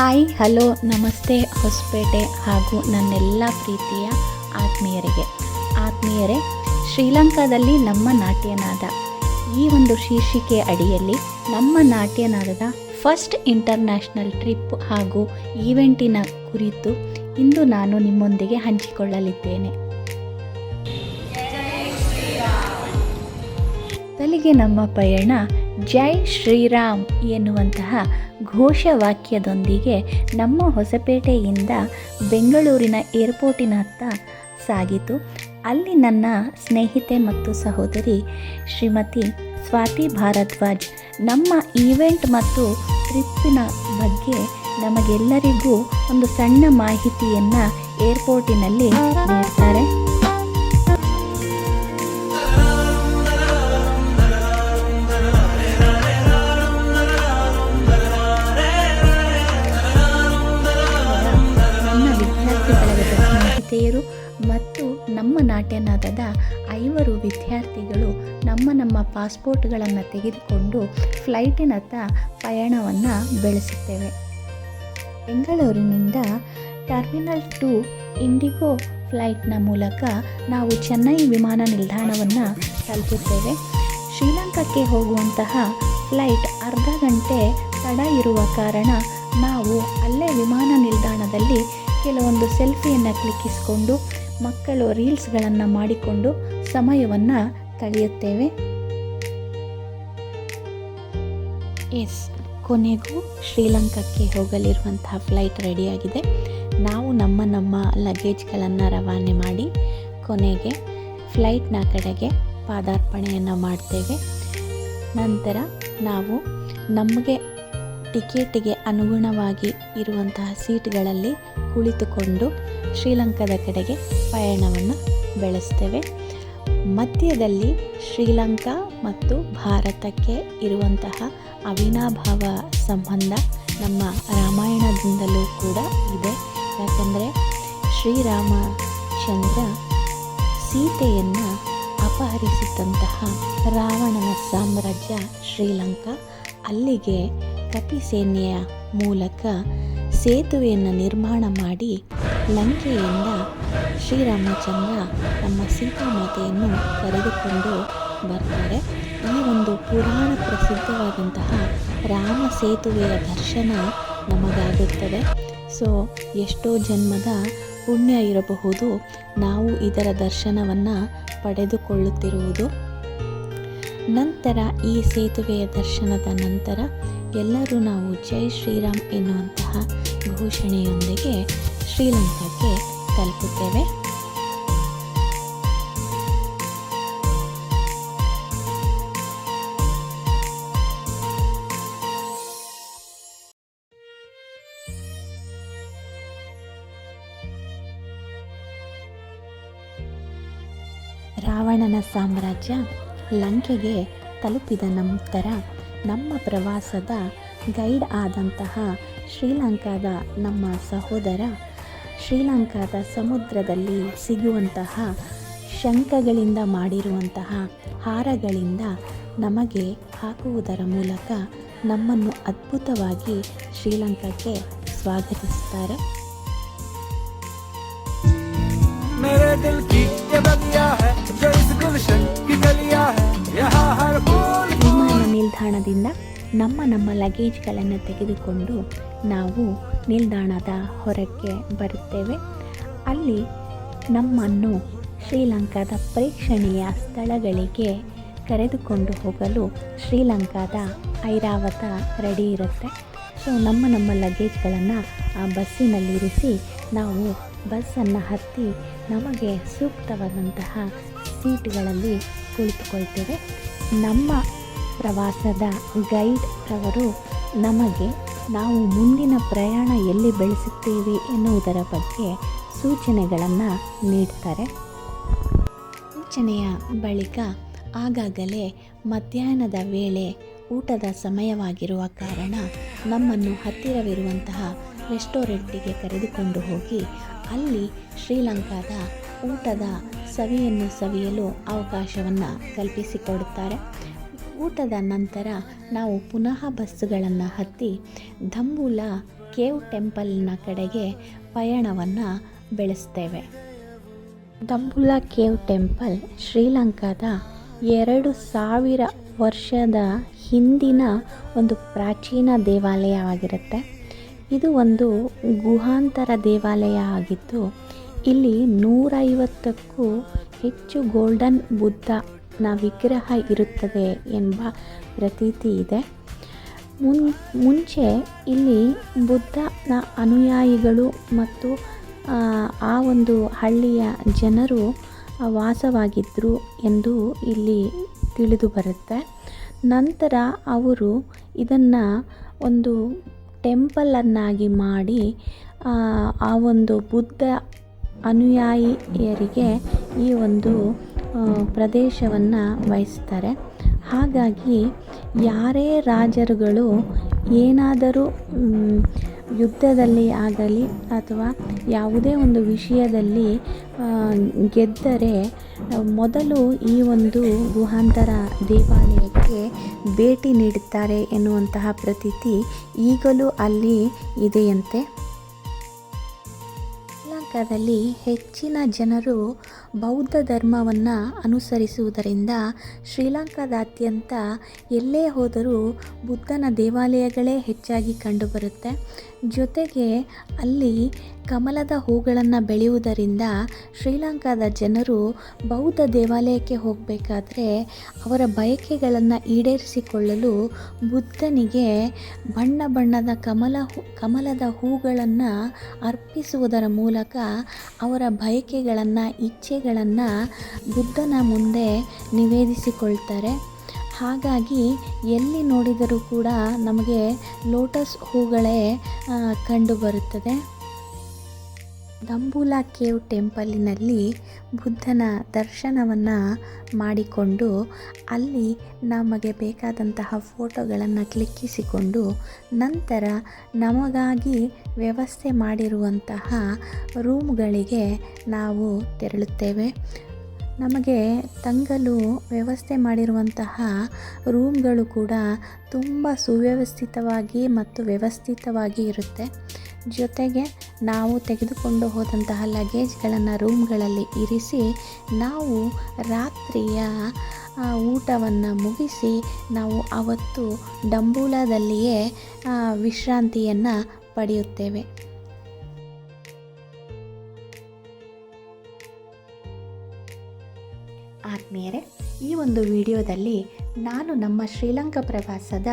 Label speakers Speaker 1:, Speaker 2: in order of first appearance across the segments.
Speaker 1: Hi, hello, ನಮಸ್ತೆ, ಹೊಸಪೇಟೆ ಹಾಗೂ ನನ್ನೆಲ್ಲ ಪ್ರೀತಿಯ ಆತ್ಮೀಯರಿಗೆ. ಆತ್ಮೀಯರೇ, ಶ್ರೀಲಂಕಾದಲ್ಲಿ ನಮ್ಮ ನಾಟ್ಯನಾದ ಈ ಒಂದು ಶೀರ್ಷಿಕೆ ಅಡಿಯಲ್ಲಿ ನಮ್ಮ ನಾಟ್ಯನಾದದ ಫಸ್ಟ್ ಇಂಟರ್ನ್ಯಾಷನಲ್ ಟ್ರಿಪ್ ಹಾಗೂ ಈವೆಂಟಿನ ಕುರಿತು ಇಂದು ನಾನು ನಿಮ್ಮೊಂದಿಗೆ ಹಂಚಿಕೊಳ್ಳಲಿದ್ದೇನೆ. ಮೊದಲಿಗೆ ನಮ್ಮ ಪಯಣ ಜೈ ಶ್ರೀರಾಮ್ ಎನ್ನುವಂತಹ ಘೋಷವಾಕ್ಯದೊಂದಿಗೆ ನಮ್ಮ ಹೊಸಪೇಟೆಯಿಂದ ಬೆಂಗಳೂರಿನ ಏರ್ಪೋರ್ಟಿನತ್ತ ಸಾಗಿತು. ಅಲ್ಲಿ ನನ್ನ ಸ್ನೇಹಿತೆ ಮತ್ತು ಸಹೋದರಿ ಶ್ರೀಮತಿ ಸ್ವಾತಿ ಭಾರದ್ವಾಜ್ ನಮ್ಮ ಈವೆಂಟ್ ಮತ್ತು ಟ್ರಿಪ್ಪಿನ ಬಗ್ಗೆ ನಮಗೆಲ್ಲರಿಗೂ ಒಂದು ಸಣ್ಣ ಮಾಹಿತಿಯನ್ನು ಏರ್ಪೋರ್ಟಿನಲ್ಲಿ ನೀಡ್ತಾರೆ. ಸ್ನೇಹಿತೆಯರು ಮತ್ತು ನಮ್ಮ ನಾಟ್ಯನಾದದ ಐವರು ವಿದ್ಯಾರ್ಥಿಗಳು ನಮ್ಮ ನಮ್ಮ ಪಾಸ್ಪೋರ್ಟ್ಗಳನ್ನು ತೆಗೆದುಕೊಂಡು ಫ್ಲೈಟಿನತ್ತ ಪಯಣವನ್ನು ಬೆಳೆಸುತ್ತೇವೆ. ಬೆಂಗಳೂರಿನಿಂದ ಟರ್ಮಿನಲ್ ಟು ಇಂಡಿಗೋ ಫ್ಲೈಟ್ನ ಮೂಲಕ ನಾವು ಚೆನ್ನೈ ವಿಮಾನ ನಿಲ್ದಾಣವನ್ನು ತಲುಪುತ್ತೇವೆ. ಶ್ರೀಲಂಕಾಕ್ಕೆ ಹೋಗುವಂತಹ ಫ್ಲೈಟ್ ಅರ್ಧ ಗಂಟೆ ತಡ ಇರುವ ಕಾರಣ ನಾವು ಅಲ್ಲೇ ವಿಮಾನ ನಿಲ್ದಾಣದಲ್ಲಿ ಕೆಲವೊಂದು ಸೆಲ್ಫಿಯನ್ನು ಕ್ಲಿಕ್ಕಿಸಿಕೊಂಡು ಮಕ್ಕಳು ರೀಲ್ಸ್ಗಳನ್ನು ಮಾಡಿಕೊಂಡು ಸಮಯವನ್ನು ಕಳೆಯುತ್ತೇವೆ. ಎಸ್, ಕೊನೆಗೂ ಶ್ರೀಲಂಕಾಕ್ಕೆ ಹೋಗಲಿರುವಂತಹ ಫ್ಲೈಟ್ ರೆಡಿಯಾಗಿದೆ. ನಾವು ನಮ್ಮ ನಮ್ಮ ಲಗೇಜ್ಗಳನ್ನು ರವಾನೆ ಮಾಡಿ ಕೊನೆಗೆ ಫ್ಲೈಟ್ನ ಕಡೆಗೆ ಪಾದಾರ್ಪಣೆಯನ್ನು ಮಾಡ್ತೇವೆ. ನಂತರ ನಾವು ನಮಗೆ ಟಿಕೆಟಿಗೆ ಅನುಗುಣವಾಗಿ ಇರುವಂತಹ ಸೀಟ್ಗಳಲ್ಲಿ ಕುಳಿತುಕೊಂಡು ಶ್ರೀಲಂಕಾದ ಕಡೆಗೆ ಪಯಣವನ್ನು ಬೆಳೆಸ್ತೇವೆ. ಮಧ್ಯದಲ್ಲಿ ಶ್ರೀಲಂಕಾ ಮತ್ತು ಭಾರತಕ್ಕೆ ಇರುವಂತಹ ಅವಿನಾಭಾವ ಸಂಬಂಧ ನಮ್ಮ ರಾಮಾಯಣದಿಂದಲೂ ಕೂಡ ಇದೆ. ಯಾಕಂದರೆ ಶ್ರೀರಾಮಚಂದ್ರ ಸೀತೆಯನ್ನು ಅಪಹರಿಸಿದಂತಹ ರಾವಣನ ಸಾಮ್ರಾಜ್ಯ ಶ್ರೀಲಂಕಾ. ಅಲ್ಲಿಗೆ ಕಪಿಸೇನೆಯ ಮೂಲಕ ಸೇತುವೆಯನ್ನು ನಿರ್ಮಾಣ ಮಾಡಿ ಲಂಕೆಯಿಂದ ಶ್ರೀರಾಮಚಂದ್ರ ನಮ್ಮ ಸೀತಾಮಾತೆಯನ್ನು ಕರೆದುಕೊಂಡು ಬರ್ತಾರೆ. ಈ ಒಂದು ಪುರಾಣ ಪ್ರಸಿದ್ಧವಾದಂತಹ ರಾಮ ಸೇತುವೆಯ ದರ್ಶನ ನಮಗಾಗುತ್ತದೆ. ಸೊ, ಎಷ್ಟೋ ಜನ್ಮದ ಪುಣ್ಯ ಇರಬಹುದು. ನಾವು ಇದರ ದರ್ಶನವನ್ನು ಪಡೆದುಕೊಳ್ಳುತ್ತಿರುವುದು. ನಂತರ ಈ ಸೇತುವೆಯ ದರ್ಶನದ ನಂತರ ಎಲ್ಲರೂ ನಾವು ಜೈ ಶ್ರೀರಾಮ್ ಎನ್ನುವಂತಹ ಘೋಷಣೆಯೊಂದಿಗೆ ಶ್ರೀಲಂಕಾಕ್ಕೆ ತಲುಪುತ್ತೇವೆ. ರಾವಣನ ಸಾಮ್ರಾಜ್ಯ ಲಂಕೆಗೆ ತಲುಪಿದ ನಂತರ ನಮ್ಮ ಪ್ರವಾಸದ ಗೈಡ್ ಆದಂತಹ ಶ್ರೀಲಂಕಾದ ನಮ್ಮ ಸಹೋದರ ಶ್ರೀಲಂಕಾದ ಸಮುದ್ರದಲ್ಲಿ ಸಿಗುವಂತಹ ಶಂಖಗಳಿಂದ ಮಾಡಿರುವಂತಹ ಹಾರಗಳಿಂದ ನಮಗೆ ಹಾಕುವುದರ ಮೂಲಕ ನಮ್ಮನ್ನು ಅದ್ಭುತವಾಗಿ ಶ್ರೀಲಂಕಾಕ್ಕೆ ಸ್ವಾಗತಿಸುತ್ತಾರೆ
Speaker 2: मेरे दिल की ये बगिया है जो
Speaker 1: ವಿಮಾನ ನಿಲ್ದಾಣದಿಂದ ನಮ್ಮ ನಮ್ಮ ಲಗೇಜ್ಗಳನ್ನು ತೆಗೆದುಕೊಂಡು ನಾವು ನಿಲ್ದಾಣದ ಹೊರಕ್ಕೆ ಬರುತ್ತೇವೆ. ಅಲ್ಲಿ ನಮ್ಮನ್ನು ಶ್ರೀಲಂಕಾದ ಪ್ರೇಕ್ಷಣೀಯ ಸ್ಥಳಗಳಿಗೆ ಕರೆದುಕೊಂಡು ಹೋಗಲು ಶ್ರೀಲಂಕಾದ ಐರಾವತ ರೆಡಿ ಇರುತ್ತೆ. ಸೊ ನಮ್ಮ ನಮ್ಮ ಲಗೇಜ್ಗಳನ್ನು ಆ ಬಸ್ಸಿನಲ್ಲಿರಿಸಿ ನಾವು ಬಸ್ಸನ್ನು ಹತ್ತಿ ನಮಗೆ ಸೂಕ್ತವಾದಂತಹ ಸೀಟ್ಗಳಲ್ಲಿ ಕುಳಿತುಕೊಳ್ತೇವೆ. ನಮ್ಮ ಪ್ರವಾಸದ ಗೈಡ್ ಅವರು ನಮಗೆ ನಾವು ಮುಂದಿನ ಪ್ರಯಾಣ ಎಲ್ಲಿ ಬೆಳೆಸುತ್ತೇವೆ ಎನ್ನುವುದರ ಬಗ್ಗೆ ಸೂಚನೆಗಳನ್ನು ನೀಡ್ತಾರೆ. ಸೂಚನೆಯ ಬಳಿಕ ಆಗಾಗಲೇ ಮಧ್ಯಾಹ್ನದ ವೇಳೆ ಊಟದ ಸಮಯವಾಗಿರುವ ಕಾರಣ ನಮ್ಮನ್ನು ಹತ್ತಿರವಿರುವಂತಹ ರೆಸ್ಟೋರೆಂಟಿಗೆ ಕರೆದುಕೊಂಡು ಹೋಗಿ ಅಲ್ಲಿ ಶ್ರೀಲಂಕಾದ ಊಟದ ಸವಿಯನ್ನು ಸವಿಯಲು ಅವಕಾಶವನ್ನು ಕಲ್ಪಿಸಿಕೊಡುತ್ತಾರೆ. ಊಟದ ನಂತರ ನಾವು ಪುನಃ ಬಸ್ಸುಗಳನ್ನು ಹತ್ತಿ ಧಂಬೂಲ ಕೇವ್ ಟೆಂಪಲ್ನ ಕಡೆಗೆ ಪಯಣವನ್ನು ಬೆಳೆಸ್ತೇವೆ. ಧಂಬುಲ ಕೇವ್ ಟೆಂಪಲ್ ಶ್ರೀಲಂಕಾದ ಎರಡು ಸಾವಿರ ವರ್ಷದ ಹಿಂದಿನ ಒಂದು ಪ್ರಾಚೀನ ದೇವಾಲಯವಾಗಿರುತ್ತೆ. ಇದು ಒಂದು ಗುಹಾಂತರ ದೇವಾಲಯ ಆಗಿದ್ದು ಇಲ್ಲಿ ನೂರೈವತ್ತಕ್ಕೂ ಹೆಚ್ಚು ಗೋಲ್ಡನ್ ಬುದ್ಧನ ವಿಗ್ರಹ ಇರುತ್ತದೆ ಎಂಬ ಪ್ರತೀತಿ ಇದೆ. ಮುನ್ ಮುಂಚೆ ಇಲ್ಲಿ ಬುದ್ಧನ ಅನುಯಾಯಿಗಳು ಮತ್ತು ಆ, ಒಂದು ಹಳ್ಳಿಯ ಜನರು ವಾಸವಾಗಿದ್ದರು ಎಂದು ಇಲ್ಲಿ ತಿಳಿದು ಬರುತ್ತೆ. ನಂತರ ಅವರು ಇದನ್ನು ಒಂದು ಟೆಂಪಲನ್ನಾಗಿ ಮಾಡಿ ಆ ಒಂದು ಬುದ್ಧ ಅನುಯಾಯಿಯರಿಗೆ ಈ ಒಂದು ಪ್ರದೇಶವನ್ನು ವಹಿಸ್ತಾರೆ. ಹಾಗಾಗಿ ಯಾರೇ ರಾಜರುಗಳು ಏನಾದರೂ ಯುದ್ಧದಲ್ಲಿ ಆಗಲಿ ಅಥವಾ ಯಾವುದೇ ಒಂದು ವಿಷಯದಲ್ಲಿ ಗೆದ್ದರೆ ಮೊದಲು ಈ ಒಂದು ಗುಹಾಂತರ ದೇವಾಲಯಕ್ಕೆ ಭೇಟಿ ನೀಡುತ್ತಾರೆ ಎನ್ನುವಂತಹ ಪ್ರತೀತಿ ಈಗಲೂ ಅಲ್ಲಿ ಇದೆಯಂತೆ. ಶ್ರೀಲಂಕಾದಲ್ಲಿ ಹೆಚ್ಚಿನ ಜನರು ಬೌದ್ಧ ಧರ್ಮವನ್ನು ಅನುಸರಿಸುವುದರಿಂದ ಶ್ರೀಲಂಕಾದಾದ್ಯಂತ ಎಲ್ಲೇ ಹೋದರೂ ಬುದ್ಧನ ದೇವಾಲಯಗಳೇ ಹೆಚ್ಚಾಗಿ ಕಂಡುಬರುತ್ತೆ. ಜೊತೆಗೆ ಅಲ್ಲಿ ಕಮಲದ ಹೂಗಳನ್ನು ಬೆಳೆಯುವುದರಿಂದ ಶ್ರೀಲಂಕಾದ ಜನರು ಬೌದ್ಧ ದೇವಾಲಯಕ್ಕೆ ಹೋಗಬೇಕಾದ್ರೆ ಅವರ ಬಯಕೆಗಳನ್ನು ಈಡೇರಿಸಿಕೊಳ್ಳಲು ಬುದ್ಧನಿಗೆ ಬಣ್ಣ ಬಣ್ಣದ ಕಮಲ ಕಮಲದ ಹೂಗಳನ್ನು ಅರ್ಪಿಸುವುದರ ಮೂಲಕ ಅವರ ಬಯಕೆಗಳನ್ನು ಇಚ್ಛೆಗಳನ್ನು ಬುದ್ಧನ ಮುಂದೆ ನಿವೇದಿಸಿಕೊಳ್ತಾರೆ. ಹಾಗಾಗಿ ಎಲ್ಲಿ ನೋಡಿದರೂ ಕೂಡ ನಮಗೆ ಲೋಟಸ್ ಹೂಗಳೇ ಕಂಡುಬರುತ್ತದೆ. ದಂಬುಲಾ ಕೇವ್ ಟೆಂಪಲಿನಲ್ಲಿ ಬುದ್ಧನ ದರ್ಶನವನ್ನು ಮಾಡಿಕೊಂಡು ಅಲ್ಲಿ ನಮಗೆ ಬೇಕಾದಂತಹ ಫೋಟೋಗಳನ್ನು ಕ್ಲಿಕ್ಕಿಸಿಕೊಂಡು ನಂತರ ನಮಗಾಗಿ ವ್ಯವಸ್ಥೆ ಮಾಡಿರುವಂತಹ ರೂಮ್ಗಳಿಗೆ ನಾವು ತೆರಳುತ್ತೇವೆ. ನಮಗೆ ತಂಗಲು ವ್ಯವಸ್ಥೆ ಮಾಡಿರುವಂತಹ ರೂಮ್ಗಳು ಕೂಡ ತುಂಬ ಸುವ್ಯವಸ್ಥಿತವಾಗಿ ಮತ್ತು ವ್ಯವಸ್ಥಿತವಾಗಿ ಇರುತ್ತೆ. ಜೊತೆಗೆ ನಾವು ತೆಗೆದುಕೊಂಡು ಹೋದಂತಹ ಲಗೇಜ್ಗಳನ್ನು ರೂಮ್ಗಳಲ್ಲಿ ಇರಿಸಿ, ನಾವು ರಾತ್ರಿಯ ಊಟವನ್ನು ಮುಗಿಸಿ, ನಾವು ಅವತ್ತು ಡಂಬೂಲಾದಲ್ಲಿಯೇ ವಿಶ್ರಾಂತಿಯನ್ನು ಪಡೆಯುತ್ತೇವೆ. ಆತ್ಮೀಯರೇ, ಈ ಒಂದು ವಿಡಿಯೋದಲ್ಲಿ ನಾನು ನಮ್ಮ ಶ್ರೀಲಂಕಾ ಪ್ರವಾಸದ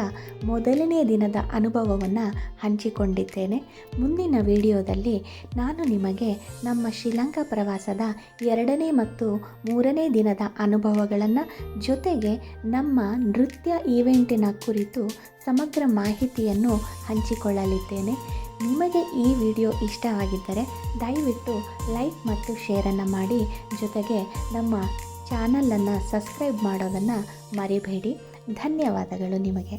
Speaker 1: ಮೊದಲನೇ ದಿನದ ಅನುಭವವನ್ನು ಹಂಚಿಕೊಂಡಿದ್ದೇನೆ. ಮುಂದಿನ ವಿಡಿಯೋದಲ್ಲಿ ನಾನು ನಿಮಗೆ ನಮ್ಮ ಶ್ರೀಲಂಕಾ ಪ್ರವಾಸದ ಎರಡನೇ ಮತ್ತು ಮೂರನೇ ದಿನದ ಅನುಭವಗಳನ್ನು ಜೊತೆಗೆ ನಮ್ಮ ನೃತ್ಯ ಈವೆಂಟಿನ ಕುರಿತು ಸಮಗ್ರ ಮಾಹಿತಿಯನ್ನು ಹಂಚಿಕೊಳ್ಳಲಿದ್ದೇನೆ. ನಿಮಗೆ ಈ ವಿಡಿಯೋ ಇಷ್ಟವಾಗಿದ್ದರೆ ದಯವಿಟ್ಟು ಲೈಕ್ ಮತ್ತು ಶೇರನ್ನು ಮಾಡಿ. ಜೊತೆಗೆ ನಮ್ಮ ಚಾನಲನ್ನು ಸಬ್ಸ್ಕ್ರೈಬ್ ಮಾಡೋದನ್ನು ಮರಿಬೇಡಿ. ಧನ್ಯವಾದಗಳು ನಿಮಗೆ.